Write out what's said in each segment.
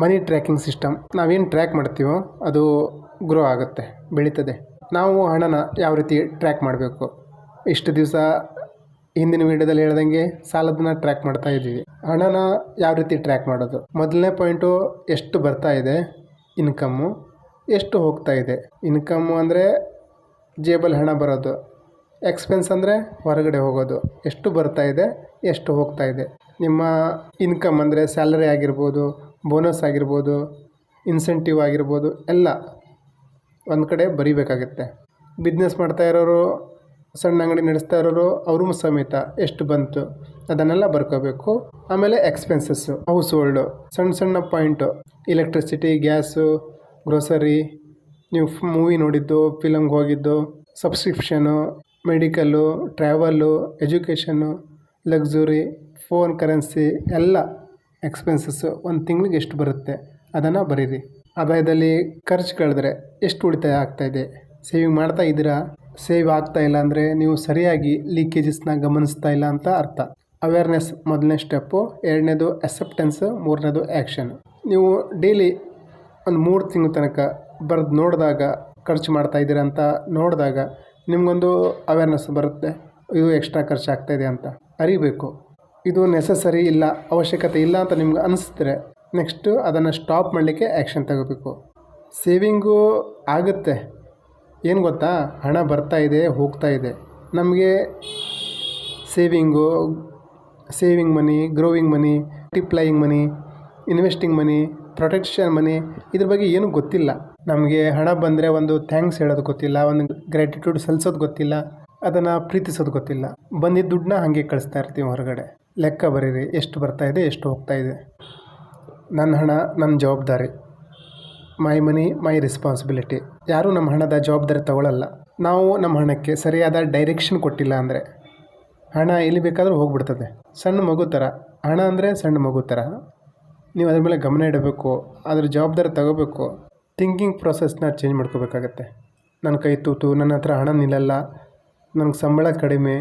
Money tracking system. ನಾವೇನು track ಮಾಡ್ತೀವೋ ಅದು ಗ್ರೋ ಆಗುತ್ತೆ, ಬೆಳೀತದೆ. ನಾವು ಹಣನ ಯಾವ ರೀತಿ ಟ್ರ್ಯಾಕ್ ಮಾಡಬೇಕು? ಇಷ್ಟು ದಿವಸ ಹಿಂದಿನ ವೀಡಿಯೋದಲ್ಲಿ ಹೇಳ್ದಂಗೆ ಸಾಲದನ್ನ ಟ್ರ್ಯಾಕ್ ಮಾಡ್ತಾ ಇದ್ದೀವಿ. ಹಣನ ಯಾವ ರೀತಿ ಟ್ರ್ಯಾಕ್ ಮಾಡೋದು? ಮೊದಲನೇ ಪಾಯಿಂಟು, ಎಷ್ಟು ಬರ್ತಾ ಇದೆ? ಇನ್ಕಮ್ಮು. ಎಷ್ಟು ಹೋಗ್ತಾ ಇದೆ? ಇನ್ಕಮ್ಮು ಅಂದರೆ ಜೇಬಲ್ಲಿ ಹಣ ಬರೋದು. ಎಕ್ಸ್ಪೆನ್ಸ್ ಅಂದರೆ ಹೊರಗಡೆ ಹೋಗೋದು. ಎಷ್ಟು ಬರ್ತಾ ಇದೆ? ಎಷ್ಟು ಹೋಗ್ತಾ ಇದೆ? ನಿಮ್ಮ ಇನ್ಕಮ್ ಅಂದರೆ ಸ್ಯಾಲರಿ ಆಗಿರ್ಬೋದು ಬೋನಸ್ ಆಗಿರ್ಬೋದು ಇನ್ಸೆಂಟಿವ್ ಆಗಿರ್ಬೋದು, ಎಲ್ಲ ಒಂದು ಕಡೆ ಬರಿಬೇಕಾಗುತ್ತೆ. ಬಿಸ್ನೆಸ್ ಮಾಡ್ತಾ ಇರೋರು, ಸಣ್ಣ ಅಂಗಡಿ ನಡೆಸ್ತಾ ಇರೋರು, ಅವ್ರೂ ಸಮೇತ ಎಷ್ಟು ಬಂತು ಅದನ್ನೆಲ್ಲ ಬರ್ಕೋಬೇಕು. ಆಮೇಲೆ ಎಕ್ಸ್ಪೆನ್ಸಸ್ಸು ಹೌಸ್ ಹೋಲ್ಡು ಸಣ್ಣ ಸಣ್ಣ ಪಾಯಿಂಟು ಎಲೆಕ್ಟ್ರಿಸಿಟಿ ಗ್ಯಾಸು ಗ್ರೋಸರಿ ನೀವು ಮೂವಿ ನೋಡಿದ್ದು ಫಿಲಮ್ಗೆ ಹೋಗಿದ್ದು subscription medical travel education luxury phone currency ಎಲ್ಲ ಎಕ್ಸ್ಪೆನ್ಸಸ್ಸು ಒಂದು ತಿಂಗ್ಳಿಗೆ ಎಷ್ಟು ಬರುತ್ತೆ? ಅದನ್ನು ಬರೀರಿ. ಅಪಾಯದಲ್ಲಿ ಖರ್ಚು ಕಳೆದ್ರೆ ಎಷ್ಟು ಉಳಿತಾಯ ಆಗ್ತಾಯಿದೆ ಸೇವಿಂಗ್ ಮಾಡ್ತಾ ಇದ್ದೀರಾ? ಸೇವ್ ಆಗ್ತಾ ಇಲ್ಲ ಅಂದರೆ ನೀವು ಸರಿಯಾಗಿ ಲೀಕೇಜಸ್ನ ಗಮನಿಸ್ತಾ ಇಲ್ಲ ಅಂತ ಅರ್ಥ. ಅವೇರ್ನೆಸ್ ಮೊದಲನೇ ಸ್ಟೆಪ್ಪು ಎರಡನೇದು ಅಕ್ಸೆಪ್ಟೆನ್ಸ್ ಮೂರನೇದು ಆ್ಯಕ್ಷನ್ ನೀವು ಡೈಲಿ ಒಂದು ಮೂರು ತಿಂಗಳ ತನಕ ಬರೆದು ನೋಡಿದಾಗ ಖರ್ಚು ಮಾಡ್ತಾ ಇದ್ದೀರಾ ಅಂತ ನೋಡಿದಾಗ ನಿಮಗೊಂದು ಅವೇರ್ನೆಸ್ ಬರುತ್ತೆ. ಇದು ಎಕ್ಸ್ಟ್ರಾ ಖರ್ಚು ಆಗ್ತಾಯಿದೆ ಅಂತ ಅರಿಬೇಕು. ಇದು ನೆಸಸರಿ ಇಲ್ಲ, ಅವಶ್ಯಕತೆ ಇಲ್ಲ ಅಂತ ನಿಮ್ಗೆ ಅನಿಸಿದ್ರೆ ನೆಕ್ಸ್ಟು ಅದನ್ನು ಸ್ಟಾಪ್ ಮಾಡಲಿಕ್ಕೆ ಆ್ಯಕ್ಷನ್ ತಗೋಬೇಕು. ಸೇವಿಂಗು ಆಗುತ್ತೆ. ಏನು ಗೊತ್ತಾ? ಹಣ ಬರ್ತಾ ಇದೆ, ಹೋಗ್ತಾ ಇದೆ. ನಮಗೆ saving saving money growing money multiplying money investing money protection money ಇದ್ರ ಬಗ್ಗೆ ಏನೂ ಗೊತ್ತಿಲ್ಲ. ನಮಗೆ ಹಣ ಬಂದರೆ ಒಂದು ಥ್ಯಾಂಕ್ಸ್ ಹೇಳೋದು ಗೊತ್ತಿಲ್ಲ, ಒಂದು ಗ್ರ್ಯಾಟಿಟ್ಯೂಡ್ ಸಲ್ಲಿಸೋದು ಗೊತ್ತಿಲ್ಲ, ಅದನ್ನು ಪ್ರೀತಿಸೋದು ಗೊತ್ತಿಲ್ಲ. ಬಂದಿದ್ದ ದುಡ್ಡನ್ನ ಹಾಗೆ ಕಳಿಸ್ತಾ ಇರ್ತೀವಿ ಹೊರಗಡೆ. ಲೆಕ್ಕ ಬರೀರಿ, ಎಷ್ಟು ಬರ್ತಾ ಇದೆ, ಎಷ್ಟು ಹೋಗ್ತಾ ಇದೆ. ನನ್ನ ಹಣ, ನನ್ನ ಜವಾಬ್ದಾರಿ. My money, my responsibility. ಯಾರೂ ನಮ್ಮ ಹಣದ ಜವಾಬ್ದಾರಿ ತಗೊಳ್ಳಲ್ಲ ನಾವು ನಮ್ಮ ಹಣಕ್ಕೆ ಸರಿಯಾದ ಡೈರೆಕ್ಷನ್ ಕೊಟ್ಟಿಲ್ಲ ಅಂದರೆ ಹಣ ಎಲ್ಲಿ ಬೇಕಾದರೂ ಹೋಗ್ಬಿಡ್ತದೆ. ಸಣ್ಣ ಮಗು ಥರ. ಹಣ ಅಂದರೆ ಸಣ್ಣ ಮಗು ಥರ. ನೀವು ಅದ್ರ ಮೇಲೆ ಗಮನ ಇಡಬೇಕು, ಅದ್ರ ಜವಾಬ್ದಾರಿ ತಗೋಬೇಕು. ಥಿಂಕಿಂಗ್ ಪ್ರೊಸೆಸ್ನ ಚೇಂಜ್ ಮಾಡ್ಕೋಬೇಕಾಗತ್ತೆ. ನನ್ನ ಕೈ ತೂತು, ನನ್ನ ಹತ್ರ ಹಣ ನಿಲ್ಲಲ್ಲ, ನನಗೆ ಸಂಬಳ ಕಡಿಮೆ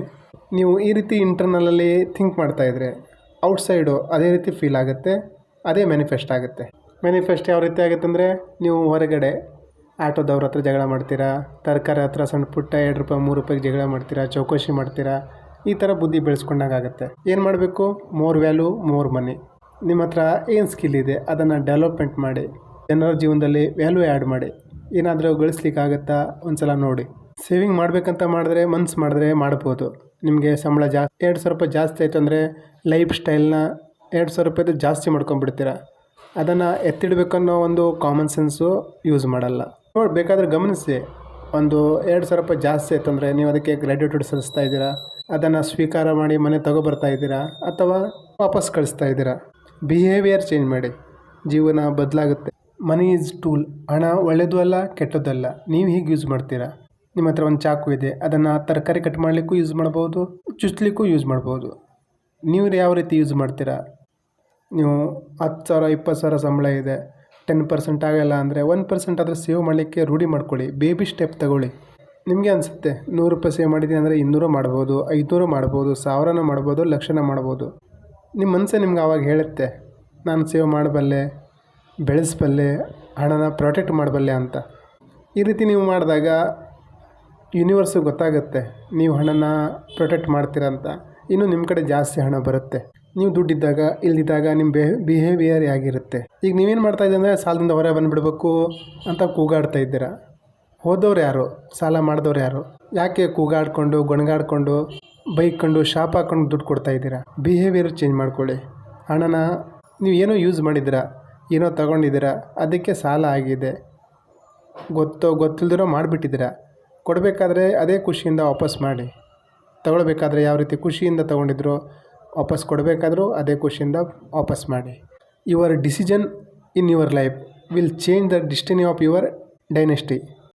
ನೀವು ಈ ರೀತಿ ಇಂಟರ್ನಲಲ್ಲಿ ಥಿಂಕ್ ಮಾಡ್ತಾಯಿದ್ರೆ ಔಟ್ಸೈಡು ಅದೇ ರೀತಿ ಫೀಲ್ ಆಗುತ್ತೆ, ಅದೇ ಮ್ಯಾನಿಫೆಸ್ಟ್ ಆಗುತ್ತೆ. ಮ್ಯಾನಿಫೆಸ್ಟ್ ಯಾವ ರೀತಿ ಆಗುತ್ತೆ ಅಂದರೆ ನೀವು ಹೊರಗಡೆ ಆಟೋದವ್ರ ಹತ್ರ ಜಗಳ ಮಾಡ್ತೀರಾ, ತರಕಾರಿ ಹತ್ರ ಸಣ್ಣ ಪುಟ್ಟ ಎರಡು ರೂಪಾಯಿ, ಮೂರು ರೂಪಾಯಿಗೆ ಜಗಳ ಮಾಡ್ತೀರಾ, ಚೌಕಾಶಿ ಮಾಡ್ತೀರಾ, ಈ ಥರ ಬುದ್ಧಿ ಬೆಳೆಸ್ಕೊಂಡಾಗುತ್ತೆ ಏನು ಮಾಡಬೇಕು? More value, more money. ನಿಮ್ಮ ಹತ್ರ ಏನು ಸ್ಕಿಲ್ ಇದೆ, ಅದನ್ನು ಡೆವಲಪ್ಮೆಂಟ್ ಮಾಡಿ, ಜನರ ಜೀವನದಲ್ಲಿ ವ್ಯಾಲ್ಯೂ ಆ್ಯಡ್ ಮಾಡಿ. ಏನಾದರೂ ಗಳಿಸ್ಲಿಕ್ಕಾಗತ್ತಾ ಒಂದು ಸಲ ನೋಡಿ. ಸೇವಿಂಗ್ ಮಾಡಬೇಕಂತ ಮಾಡಿದ್ರೆ ಮನ್ಸ್ ಮಾಡಿದ್ರೆ ಮಾಡ್ಬೋದು. ನಿಮಗೆ ಸಂಬಳ ಜಾಸ್ತಿ ಎರಡು ಸಾವಿರ ರೂಪಾಯಿ ಜಾಸ್ತಿ ಆಯಿತು ಅಂದರೆ ಲೈಫ್ ಸ್ಟೈಲ್ನ ಎರಡು ಸಾವಿರ ರೂಪಾಯಿದು ಜಾಸ್ತಿ ಮಾಡ್ಕೊಂಡ್ಬಿಡ್ತೀರ. ಅದನ್ನು ಎತ್ತಿಡಬೇಕನ್ನೋ ಒಂದು ಕಾಮನ್ ಸೆನ್ಸು ಯೂಸ್ ಮಾಡಲ್ಲ. ನೋಡಿ, ಬೇಕಾದರೆ ಗಮನಿಸಿ, ಒಂದು ಎರಡು ಸಾವಿರ ರೂಪಾಯಿ ಜಾಸ್ತಿ ಆಯ್ತು ಅಂದರೆ ನೀವು ಅದಕ್ಕೆ ಗ್ರ್ಯಾಟ್ಯೂಟೆಡ್ ಸಲ್ಲಿಸ್ತಾ ಇದ್ದೀರಾ. ಅದನ್ನು ಸ್ವೀಕಾರ ಮಾಡಿ ಮನೆ ತಗೊಬರ್ತಾ ಇದ್ದೀರಾ. ಅಥವಾ ವಾಪಸ್ ಕಳಿಸ್ತಾ ಇದ್ದೀರಾ. ಬಿಹೇವಿಯರ್ ಚೇಂಜ್ ಮಾಡಿ. ಜೀವನ ಬದಲಾಗುತ್ತೆ. ಮನಿ ಈಸ್ ಟೂಲ್ ಹಣ ಒಳ್ಳೆಯದು ಅಲ್ಲ, ಕೆಟ್ಟದ್ದಲ್ಲ. ನೀವು ಹೀಗೆ ಯೂಸ್ ಮಾಡ್ತೀರಾ. ನಿಮ್ಮ ಹತ್ರ ಒಂದು ಚಾಕು ಇದೆ, ಅದನ್ನು ತರಕಾರಿ ಕಟ್ ಮಾಡಲಿಕ್ಕೂ ಯೂಸ್ ಮಾಡ್ಬೋದು ಚುಚ್ಚಲಿಕ್ಕೂ ಯೂಸ್ ಮಾಡ್ಬೋದು. ನೀವು ಯಾವ ರೀತಿ ಯೂಸ್ ಮಾಡ್ತೀರಾ? ನೀವು ಹತ್ತು ಸಾವಿರ, ಇಪ್ಪತ್ತು ಸಾವಿರ ಸಂಬಳ ಇದೆ ಟೆನ್ ಪರ್ಸೆಂಟ್ ಆಗಲ್ಲ ಅಂದರೆ ಒನ್ ಪರ್ಸೆಂಟ್ ಆದರೆ ಸೇವ್ ಮಾಡಲಿಕ್ಕೆ ರೂಢಿ ಮಾಡ್ಕೊಳ್ಳಿ ಬೇಬಿ ಸ್ಟೆಪ್ ತಗೊಳ್ಳಿ. ನಿಮಗೆ ಅನಿಸುತ್ತೆ, ನೂರು ರೂಪಾಯಿ ಸೇವ್ ಮಾಡಿದ್ದೀನಿ ಅಂದರೆ ಇನ್ನೂರು ಮಾಡ್ಬೋದು, ಐದುನೂರು ಮಾಡ್ಬೋದು, ಸಾವಿರನೂ ಮಾಡ್ಬೋದು, ಲಕ್ಷನ ಮಾಡ್ಬೋದು. ನಿಮ್ಮ ಮನಸ್ಸೇ ನಿಮ್ಗೆ ಆವಾಗ ಹೇಳುತ್ತೆ, ನಾನು ಸೇವ್ ಮಾಡಬಲ್ಲೆ, ಬೆಳೆಸಬಲ್ಲೆ, ಹಣನ ಪ್ರೊಟೆಕ್ಟ್ ಮಾಡಬಲ್ಲೆ ಅಂತ. ಈ ರೀತಿ ನೀವು ಮಾಡಿದಾಗ ಯೂನಿವರ್ಸಿಗೆ ಗೊತ್ತಾಗುತ್ತೆ. ನೀವು ಹಣನ ಪ್ರೊಟೆಕ್ಟ್ ಮಾಡ್ತೀರ ಅಂತ. ಇನ್ನು ನಿಮ್ಮ ಕಡೆ ಜಾಸ್ತಿ ಹಣ ಬರುತ್ತೆ. ನೀವು ದುಡ್ಡಿದ್ದಾಗ, ಇಲ್ದಿದ್ದಾಗ ನಿಮ್ಮ ಬೆ ಬಿಹೇವಿಯರ್ ಆಗಿರುತ್ತೆ ಈಗ ನೀವೇನು ಮಾಡ್ತಾ ಇದ್ದೀರಿ ಅಂದರೆ ಸಾಲದಿಂದ ಹೊರ ಬಂದುಬಿಡ್ಬೇಕು ಅಂತ ಕೂಗಾಡ್ತಾ ಇದ್ದೀರಾ? ಹೋದವ್ರು ಯಾರು? ಸಾಲ ಮಾಡಿದವ್ರು ಯಾರು? ಯಾಕೆ ಕೂಗಾಡ್ಕೊಂಡು, ಗೊಣಗಾಡ್ಕೊಂಡು ಕಂಡು, ಶಾಪ್ ಹಾಕ್ಕೊಂಡು ದುಡ್ಡು ಕೊಡ್ತಾ ಇದ್ದೀರಾ? ಬಿಹೇವಿಯರ್ ಚೇಂಜ್ ಮಾಡ್ಕೊಳ್ಳಿ. ಹಣನ ನೀವು ಏನೋ ಯೂಸ್ ಮಾಡಿದ್ದೀರಾ? ಏನೋ ತಗೊಂಡಿದ್ದೀರಾ? ಅದಕ್ಕೆ ಸಾಲ ಆಗಿದೆ. ಗೊತ್ತೋ ಗೊತ್ತಿಲ್ದಿರೋ ಮಾಡಿಬಿಟ್ಟಿದ್ದೀರಾ? ಕೊಡಬೇಕಾದ್ರೆ ಅದೇ ಖುಷಿಯಿಂದ ವಾಪಸ್ ಮಾಡಿ. ತಗೊಳ್ಬೇಕಾದ್ರೆ ಯಾವ ರೀತಿ ಖುಷಿಯಿಂದ ತೊಗೊಂಡಿದ್ರು ವಾಪಸ್ ಕೊಡಬೇಕಾದ್ರೂ ಅದೇ ಖುಷಿಯಿಂದ ವಾಪಸ್ ಮಾಡಿ. Your decision in your life will change the destiny of your dynasty